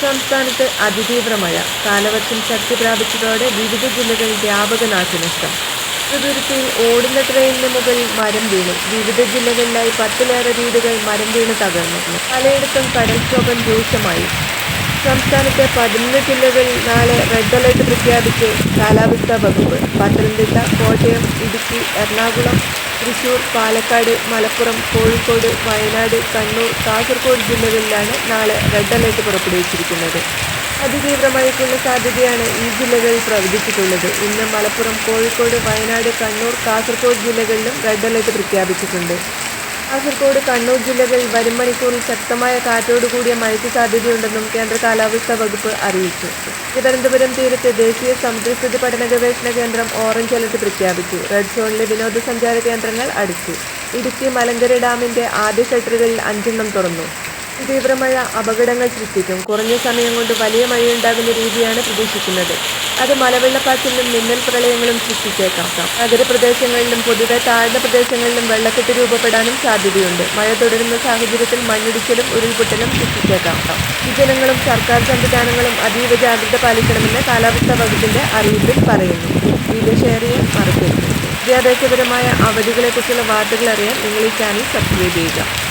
സംസ്ഥാനത്ത് അതിതീവ്ര മഴ. കാലവർഷം ശക്തി പ്രാപിച്ചതോടെ വിവിധ ജില്ലകളിൽ വ്യാപക നാശനഷ്ടം. തൃതുരുത്തിയിൽ ഓടുന്ന ട്രെയിനിന് മുകളിൽ മരം വീണു. വിവിധ ജില്ലകളിലായി പത്തിലേറെ വീടുകൾ മരം വീണ് തകർന്നു. പലയിടത്തും കടൽക്ഷോഭം രൂക്ഷമായി. സംസ്ഥാനത്തെ പതിനൊന്ന് ജില്ലകളിൽ നാളെ റെഡ് അലർട്ട് പ്രഖ്യാപിച്ച്. കാലാവസ്ഥാ വകുപ്പ്. പത്തനംതിട്ട കോട്ടയം ഇടുക്കി എറണാകുളം തൃശൂർ പാലക്കാട് മലപ്പുറം കോഴിക്കോട് വയനാട് കണ്ണൂർ കാസർഗോഡ് ജില്ലകളിലാണ് നാളെ റെഡ് അലർട്ട് പുറപ്പെടുവിച്ചിരിക്കുന്നത്. അതിതീവ്രമായിട്ടുള്ള സാധ്യതയാണ് ഈ ജില്ലകളിൽ പ്രവചിച്ചിട്ടുള്ളത്. ഇന്ന് മലപ്പുറം കോഴിക്കോട് വയനാട് കണ്ണൂർ കാസർഗോഡ് ജില്ലകളിലും റെഡ് അലർട്ട് പ്രഖ്യാപിച്ചിട്ടുണ്ട്. കാസർഗോഡ് കണ്ണൂർ ജില്ലകളിൽ വരും മണിക്കൂറിൽ ശക്തമായ കാറ്റോടുകൂടിയ മഴയ്ക്ക് സാധ്യതയുണ്ടെന്നും കേന്ദ്ര കാലാവസ്ഥാ വകുപ്പ് അറിയിച്ചു. തിരുവനന്തപുരം തീരത്ത് ദേശീയ സമുദ്രസ്ഥിതി പഠന ഗവേഷണ കേന്ദ്രം ഓറഞ്ച് അലർട്ട് പ്രഖ്യാപിച്ചു. റെഡ് സോണിലെ വിനോദസഞ്ചാര കേന്ദ്രങ്ങൾ അടച്ചു. ഇടുക്കി മലങ്കര ഡാമിന്റെ ആദ്യ ഷട്ടറുകളിൽ അഞ്ചെണ്ണം തുറന്നു. തീവ്രമഴ അപകടങ്ങൾ സൃഷ്ടിക്കും. കുറഞ്ഞ സമയം കൊണ്ട് വലിയ മഴയുണ്ടാകുന്ന രീതിയാണ് പ്രതീക്ഷിക്കുന്നത്. അത് മലവെള്ളപ്പാച്ചിലും മിന്നൽ പ്രളയങ്ങളും സൃഷ്ടിച്ചേക്കാം. നഗരപ്രദേശങ്ങളിലും പൊതുവെ താഴ്ന്ന പ്രദേശങ്ങളിലും വെള്ളക്കെട്ട് രൂപപ്പെടാനും സാധ്യതയുണ്ട്. മഴ തുടരുന്ന സാഹചര്യത്തിൽ മണ്ണിടിച്ചിലും ഉരുൾപൊട്ടലും സൃഷ്ടിച്ചേക്കാം. ജനങ്ങളും സർക്കാർ സംവിധാനങ്ങളും അതീവ ജാഗ്രത പാലിക്കണമെന്ന് കാലാവസ്ഥാ വകുപ്പിന്റെ അറിയിപ്പിൽ പറയുന്നു. വീഡിയോ ഷെയർ മറക്കരുത്. വിദ്യാഭ്യാസപരമായ അവധികളെക്കുറിച്ചുള്ള വാർത്തകൾ അറിയാൻ നിങ്ങൾ ഈ ചാനൽ സബ്സ്ക്രൈബ് ചെയ്യുക.